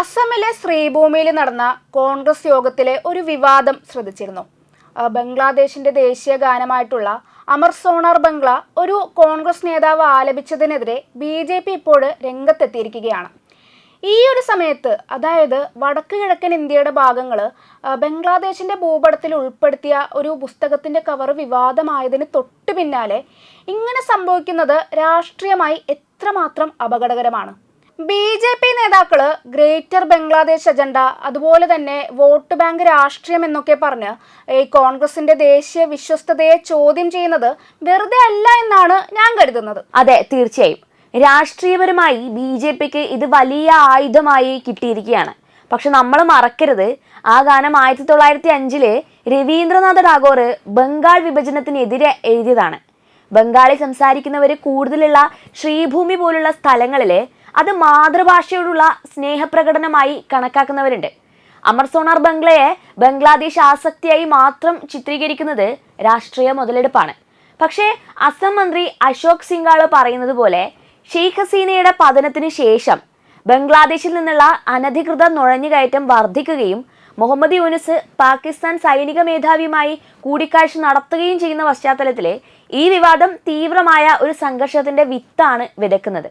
അസമിലെ ശ്രീഭൂമിയിൽ നടന്ന കോൺഗ്രസ് യോഗത്തിലെ ഒരു വിവാദം ശ്രദ്ധിച്ചിരുന്നു. ബംഗ്ലാദേശിന്റെ ദേശീയ ഗാനമായിട്ടുള്ള അമർ സോണാർ ബംഗ്ല ഒരു കോൺഗ്രസ് നേതാവ് ആലപിച്ചതിനെതിരെ ബി ജെ പി ഇപ്പോൾ രംഗത്തെത്തിയിരിക്കുകയാണ്. ഈ ഒരു സമയത്ത് അതായത് വടക്ക് കിഴക്കൻ ഇന്ത്യയുടെ ഭാഗങ്ങൾ ബംഗ്ലാദേശിന്റെ ഭൂപടത്തിൽ ഉൾപ്പെടുത്തിയ ഒരു പുസ്തകത്തിന്റെ കവർ വിവാദമായതിന് തൊട്ടു പിന്നാലെ ഇങ്ങനെ സംഭവിക്കുന്നത് രാഷ്ട്രീയമായി എത്രമാത്രം അപകടകരമാണ്. ബി ജെ പി നേതാക്കൾ ഗ്രേറ്റർ ബംഗ്ലാദേശ് അജണ്ട അതുപോലെ തന്നെ വോട്ട് ബാങ്ക് രാഷ്ട്രീയം എന്നൊക്കെ പറഞ്ഞ് ഈ കോൺഗ്രസിന്റെ ദേശീയ വിശ്വസ്തതയെ ചോദ്യം ചെയ്യുന്നത് വെറുതെ അല്ല എന്നാണ് ഞാൻ കരുതുന്നത്. അതെ തീർച്ചയായും. രാഷ്ട്രീയപരമായി ബി ജെ പിക്ക് ഇത് വലിയ ആയുധമായി കിട്ടിയിരിക്കുകയാണ്. പക്ഷെ നമ്മൾ മറക്കരുത്. ആ ഗാനം ആയിരത്തി തൊള്ളായിരത്തി അഞ്ചിൽ രവീന്ദ്രനാഥ ടാഗോർ ബംഗാൾ വിഭജനത്തിനെതിരെ എഴുതിയതാണ്. ബംഗാളി സംസാരിക്കുന്നവർ കൂടുതലുള്ള ശ്രീഭൂമി പോലുള്ള സ്ഥലങ്ങളിൽ അത് മാതൃഭാഷയോടുള്ള സ്നേഹപ്രകടനമായി കണക്കാക്കുന്നവരുണ്ട്. അമർ സോണാർ ബംഗ്ലയെ ബംഗ്ലാദേശ് ആസക്തിയായി മാത്രം ചിത്രീകരിക്കുന്നത് രാഷ്ട്രീയ മുതലെടുപ്പാണ്. പക്ഷേ അസം മന്ത്രി അശോക് സിംഗാൾ പറയുന്നത് പോലെ ഷെയ്ഖ് ഹസീനയുടെ പതനത്തിന് ശേഷം ബംഗ്ലാദേശിൽ നിന്നുള്ള അനധികൃത നുഴഞ്ഞുകയറ്റം വർദ്ധിക്കുകയും മുഹമ്മദ് യൂനുസ് പാകിസ്ഥാൻ സൈനിക മേധാവിയുമായി കൂടിക്കാഴ്ച നടത്തുകയും ചെയ്യുന്ന പശ്ചാത്തലത്തിൽ ഈ വിവാദം തീവ്രമായ ഒരു സംഘർഷത്തിന്റെ വിത്താണ് വിതക്കുന്നത്